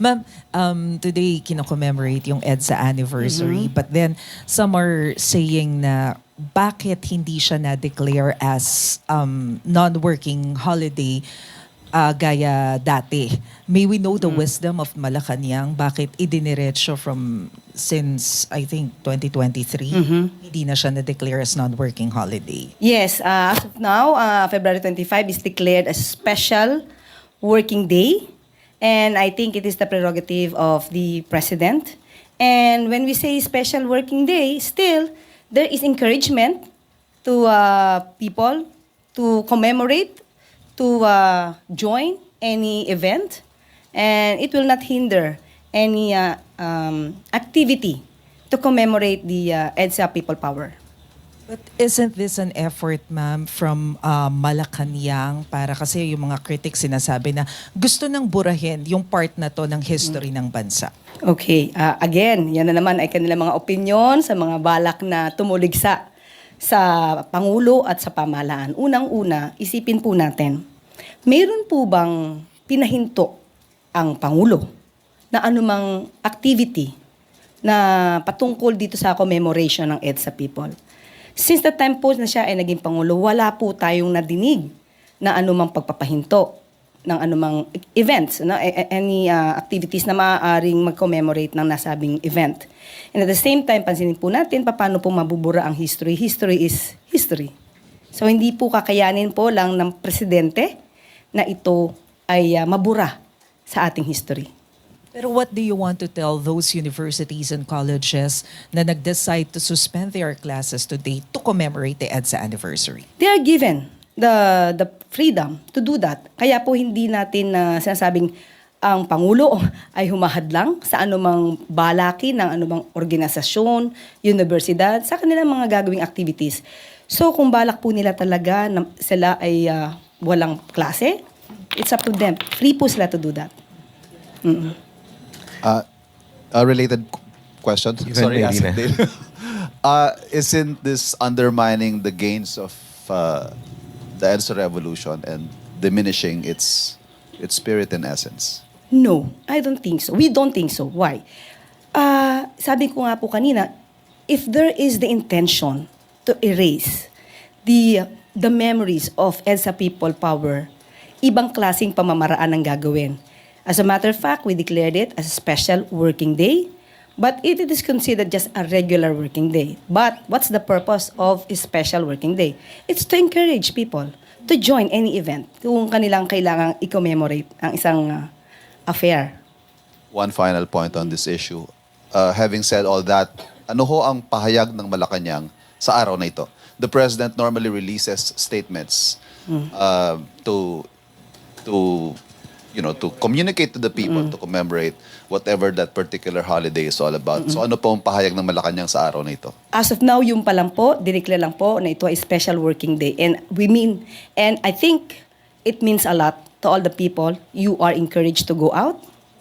Ma'am, um, today kino-commemorate yung EDSA anniversary Mm-hmm. but then some are saying na bakit hindi siya na-declare as um, non-working holiday ah, gaya dati. May we know Mm. the wisdom of Malacanang bakit idiniretso from since I think 2023 Mm-hmm. hindi na siya na-declare as non-working holiday. Yes, uh, as of now, uh, February 25 is declared a special working day. And I think it is the prerogative of the president. And when we say special working day, still, there is encouragement to uh, people to commemorate, to uh, join any event. And it will not hinder any uh, um, activity to commemorate the uh, EDSA People Power. But isn't this an effort, ma'am, from uh, Malacanang para kasi yung mga critics sinasabi na gusto nang burahin yung part na to ng history ng bansa? Okay, ah, again, yan na naman ay kanilang mga opinion sa mga balak na tumuligsa sa Pangulo at sa pamahalaan. Unang-una, isipin po natin, mayroon po bang pinahinto ang Pangulo na anumang activity na patungkol dito sa commemoration ng EDSA people? Since the time po na siya ay naging Pangulo, wala po tayong nadinig na anumang pagpapahinto ng anumang events, no? A- a- any uh, activities na maaaring mag-commemorate ng nasabing event. And at the same time, pansinin po natin paano po mabubura ang history. History is history. So hindi po kakayanin po lang ng presidente na ito ay uh, mabura sa ating history. Pero what do you want to tell those universities and colleges na nag-decide to suspend their classes today to commemorate the EDSA anniversary? they are given the the freedom to do that. Kaya po hindi natin na sinasabing ang Pangulo ay humahadlang sa anumang balaki ng anumang organisasyon, universidad, sa kanilang mga gagawing activities. So kung balak po nila talaga na sila ay ah, walang klase, it's up to them. Free po sila to do that. Uh, a related qu- question. Ivan Sorry. Asik Dale. uh, isn't this undermining the gains of uh, the EDSA revolution and diminishing its its spirit and essence? No, I don't think so. We don't think so. Why? Ah, sabi ko nga po kanina, if there is the intention to erase the the memories of EDSA people power, ibang klaseng pamamaraan ang gagawin. As a matter of fact, we declared it as a special working day, but it is considered just a regular working day. But what's the purpose of a special working day? It's to encourage people to join any event kung kanilang kailangang i-commemorate ang isang ah, affair. One final point on this issue. Uh, having said all that, ano ho ang pahayag ng Malacanang sa araw na ito? The president normally releases statements uh, to to you know to communicate to the people to commemorate whatever that particular holiday is all about. So ano po ang pahayag ng Malacanang sa araw na ito? As of now, yung pa lang po, dineclare lang po na ito ay special working day. And we mean, and I think it means a lot to all the people. You are encouraged to go out,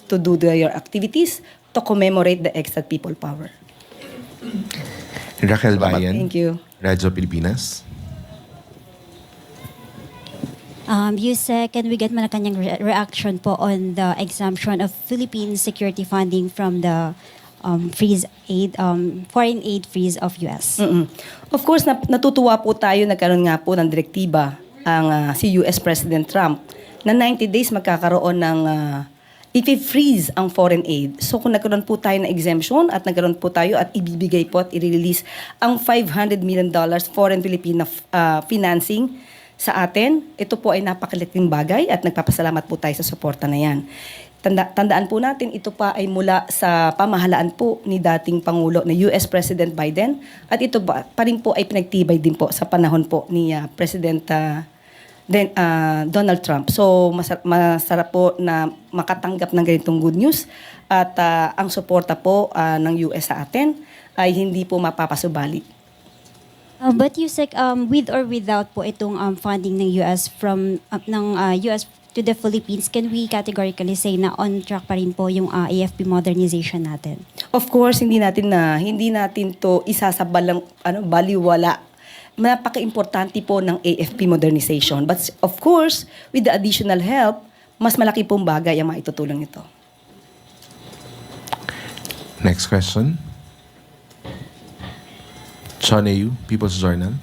to do their activities, to commemorate the extra people power. Raquel Bayan. Thank you. Radyo Pilipinas. Um, Yusek, can we get Malacanang re- reaction po on the exemption of Philippine security funding from the um, freeze aid, um, foreign aid freeze of US? Mm-mm. Of course, nap- natutuwa po tayo, nagkaroon nga po ng direktiba ang ah, si US President Trump na 90 days magkakaroon ng uh, i-freeze ang foreign aid. So kung nagkaroon po tayo ng exemption at nagkaroon po tayo at ibibigay po at i-release ang 500 million dollars foreign Filipino ah, financing sa atin, ito po ay napakalaking bagay at nagpapasalamat po tayo sa suporta na yan. Tanda, tandaan po natin, ito pa ay mula sa pamahalaan po ni dating Pangulo na US President Biden at ito pa, pa rin po ay pinagtibay din po sa panahon po ni ah, President ah, then, ah, Donald Trump. So masarap, masarap po na makatanggap ng ganitong good news at ah, ang suporta po ah, ng US sa atin ay hindi po mapapasubali. Uh, but Yusek, um, with or without po itong um, funding ng US from uh, ng uh, US to the Philippines, can we categorically say na on track pa rin po yung uh, AFP modernization natin? Of course, hindi natin na hindi natin to isasabalang ano baliwala. Napaka-importante po ng AFP modernization. But of course, with the additional help, mas malaki pong bagay ang maitutulong ito. Next question. Choneyu, People's Journal.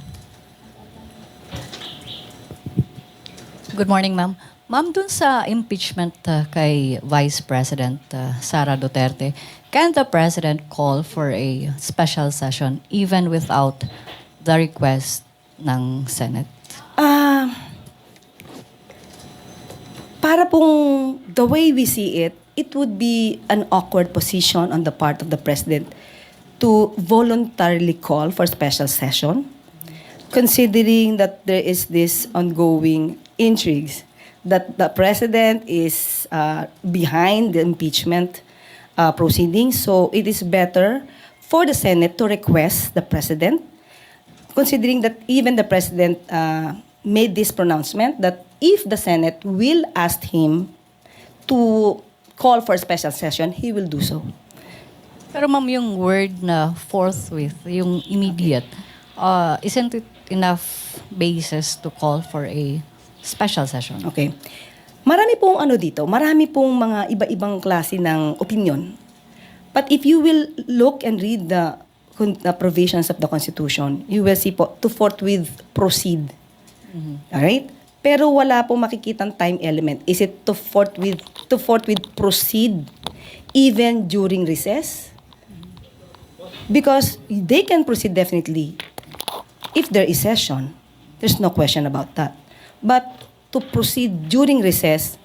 Good morning, ma'am. Ma'am, dun sa impeachment uh, kay Vice President uh, Sara Duterte, can the President call for a special session even without the request ng Senate? Ah, para pong the way we see it, it would be an awkward position on the part of the president to voluntarily call for special session, considering that there is this ongoing intrigues that the president is uh, behind the impeachment uh, proceedings. So it is better for the Senate to request the president considering that even the president uh, made this pronouncement that if the Senate will ask him to call for a special session, he will do so. Pero ma'am, yung word na forthwith, yung immediate, uh, isn't it enough basis to call for a special session? Okay. Marami pong ano dito, marami pong mga iba-ibang klase ng opinion. But if you will look and read the, the provisions of the Constitution, you will see po, to forthwith proceed. Alright? Pero wala pong makikitang time element. Is it to forthwith, to forthwith proceed even during recess? Because they can proceed definitely if there is session. There's no question about that. But to proceed during recess,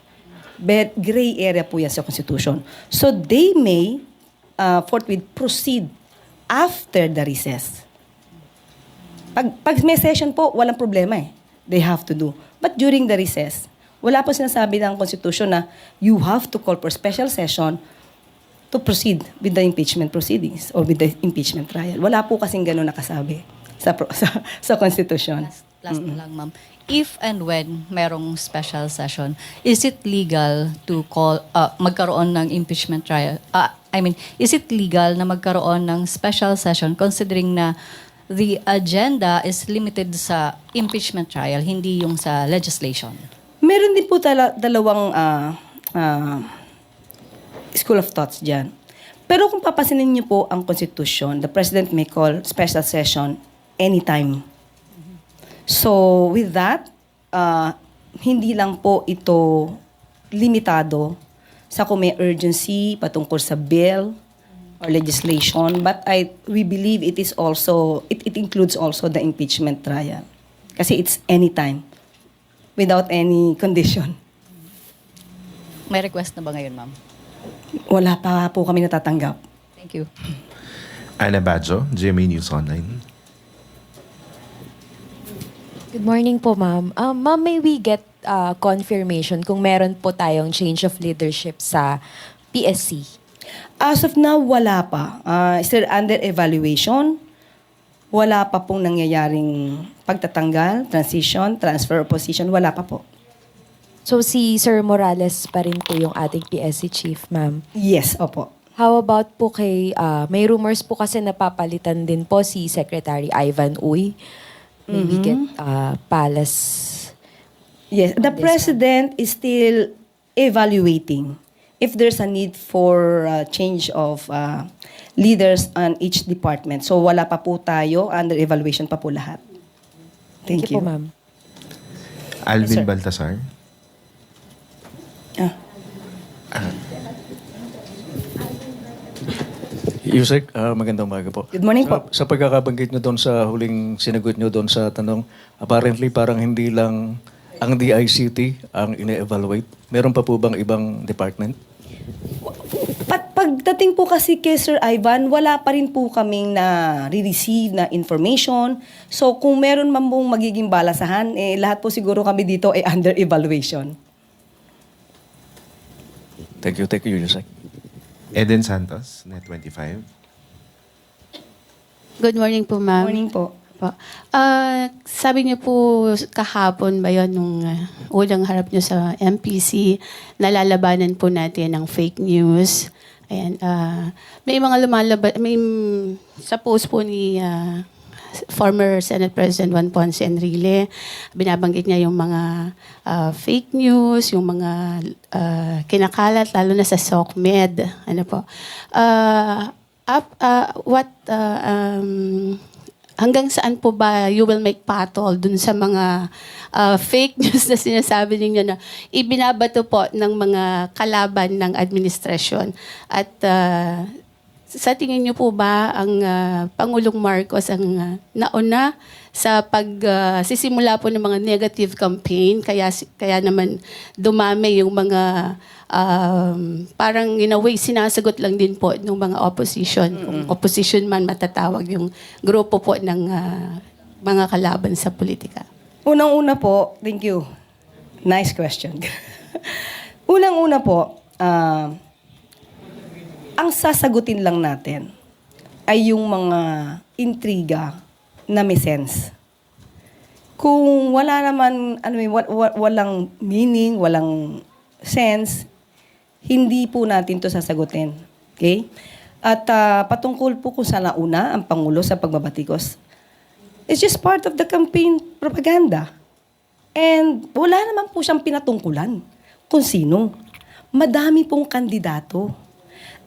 gray area po yan sa Constitution. So they may uh, forthwith proceed after the recess. Pag, pag may session po, walang problema eh. They have to do. But during the recess, wala po sinasabi ng Constitution na you have to call for special session to proceed with the impeachment proceedings or with the impeachment trial. Wala po kasing gano'n nakasabi sa, pro- sa, sa Constitution. Last, last na lang, ma'am. If and when merong special session, is it legal to call, uh, magkaroon ng impeachment trial? Uh, I mean, is it legal na magkaroon ng special session considering na the agenda is limited sa impeachment trial, hindi yung sa legislation? Meron din po tala, dalawang ah, ah, school of thoughts dyan. Pero kung papasinin niyo po ang Constitution, the President may call special session anytime. So, with that, ah, hindi lang po ito limitado sa kung may urgency patungkol sa bill or legislation, but I we believe it is also it, it includes also the impeachment trial. Kasi it's anytime without any condition. May request na ba ngayon, ma'am? Wala pa po kami natatanggap. Thank you. Anna Badjo, GMA News Online. Good morning po, ma'am. Um, ma'am, may we get uh, confirmation kung meron po tayong change of leadership sa PSC? As of now, wala pa. Uh, still under evaluation. Wala pa pong nangyayaring pagtatanggal, transition, transfer of position. Wala pa po. So si Sir Morales pa rin po yung ating PSC chief, ma'am. Yes, opo. How about po kay, uh, may rumors po kasi napapalitan din po si Secretary Ivan Uy. May we get uh, palace. Yes, the president is still evaluating if there's a need for uh, change of uh, leaders on each department. So wala pa po tayo, under evaluation pa po lahat. Thank, you po, ma'am. Alvin. Baltasar. Ah. Yusek, ah, magandang umaga po. Good morning sa, po. Sa pagkakabanggit nyo doon sa huling sinagot nyo doon sa tanong, apparently parang hindi lang ang DICT ang ine-evaluate. Meron pa po bang ibang department? Pag, pagdating po kasi kay Sir Ivan, wala pa rin po kaming na re-receive na information. So kung meron man pong magiging balasahan, eh, lahat po siguro kami dito ay under evaluation. Thank you, thank you, Yusek. Eden Santos, Net25. Good morning po, ma'am. Morning po. Po. Ah, sabi niyo po kahapon ba yon nung ah, unang harap niyo sa MPC, nalalabanan po natin ng fake news. Ayan, ah, may mga lumalabas, may mm, sa post po ni ah, former Senate President Juan Ponce Enrile, binabanggit niya yung mga ah, fake news, yung mga ah, kinakalat, lalo na sa SOCMED. Ano po. Ah, up, uh, what, uh, um, hanggang saan po ba you will make patol dun sa mga uh, fake news na sinasabi ninyo na ibinabato po ng mga kalaban ng administrasyon? At uh, sa tingin niyo po ba ang uh, Pangulong Marcos ang uh, nauna sa pag uh, sisimula po ng mga negative campaign kaya kaya naman dumami yung mga um, parang in a way sinasagot lang din po ng mga opposition kung opposition man matatawag yung grupo po ng uh, mga kalaban sa politika. Unang-una po, thank you. Nice question. Unang-una po, ah, ang sasagutin lang natin ay yung mga intriga na may sense. Kung wala naman, ano, wa- wa- walang meaning, walang sense, hindi po natin to sasagutin. Okay? At ah, patungkol po kung saan nauna ang Pangulo sa pagbabatikos, It's just part of the campaign propaganda. And wala naman po siyang pinatungkulan kung sino. Madami pong kandidato.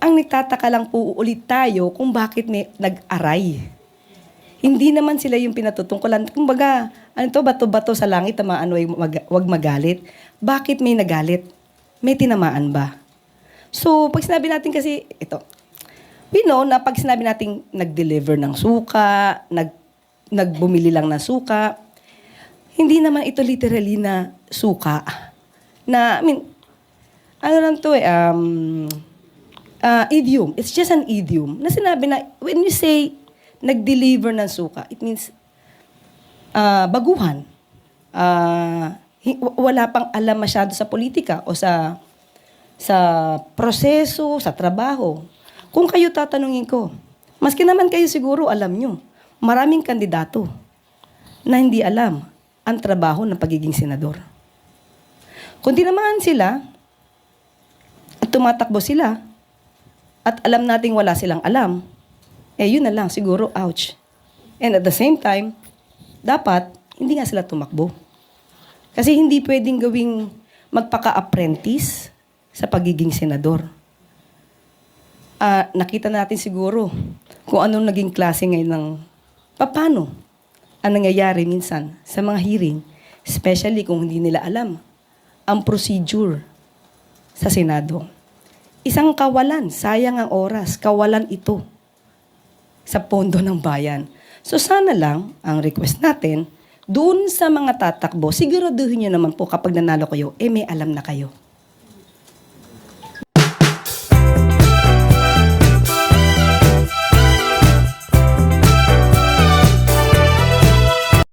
Ang nagtataka lang po ulit tayo kung bakit may nag-aray. Hindi naman sila yung pinatutungkulan. Kumbaga, ano to, bato-bato sa langit, tamaan, wag, mag- wag magalit. Bakit may nagalit? May tinamaan ba? So, pag sinabi natin kasi, ito, we know na pag sinabi natin nag-deliver ng suka, nag, nagbumili lang ng suka, hindi naman ito literally na suka. Na, I mean, ano lang to eh, um, uh, idiom. It's just an idiom. Na sinabi na, when you say nag-deliver ng suka, it means ah, baguhan. W- wala pang alam masyado sa politika o sa sa proseso, sa trabaho. Kung kayo tatanungin ko, maski naman kayo siguro alam nyo, maraming kandidato na hindi alam ang trabaho ng pagiging senador. Kung tinamaan sila, at tumatakbo sila, at alam nating wala silang alam, eh yun na lang, siguro, ouch. And at the same time, dapat, hindi nga sila tumakbo. Kasi hindi pwedeng gawing magpaka-apprentice sa pagiging senador. Ah, nakita natin siguro kung anong naging klase ngayon ng paano ang nangyayari minsan sa mga hearing, especially kung hindi nila alam ang procedure sa Senado. Isang kawalan, sayang ang oras, kawalan ito sa pondo ng bayan. So sana lang, ang request natin, doon sa mga tatakbo, siguraduhin nyo naman po kapag nanalo kayo, eh may alam na kayo.